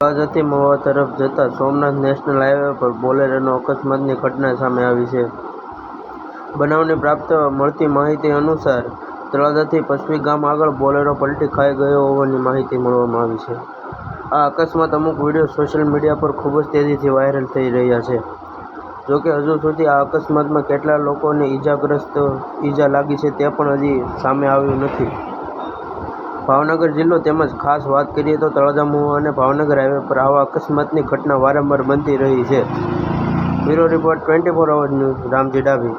તળાજાથી મહુવા તરફ જતા Somnath national highway પર બોલેરોનો અકસ્માતની ઘટના સામે આવી છે. બનાવની પ્રાપ્ત મળતી માહિતી અનુસાર, તળાજાથી પશ્ચિમી ગામ આગળ બોલેરો પલટી ખાઈ ગયો હોવાની માહિતી મળવામાં આવી છે. આ અકસ્માત અમુક વીડિયો સોશિયલ મીડિયા પર ખૂબ જ તેજીથી વાયરલ થઈ રહ્યા છે. જોકે હજુ સુધી આ અકસ્માતમાં કેટલા લોકોને ઈજાગ્રસ્ત ઈજા લાગી છે તે પણ હજી સામે આવ્યું નથી. ભાવનગર જિલ્લો તેમજ ખાસ વાત કરીએ તો તળાજા મહુવા અને ભાવનગર હાઈવે પર આવા અકસ્માતની ઘટના વારંવાર બનતી રહી છે. Bureau report twenty four hours news, Ramji Dabhi.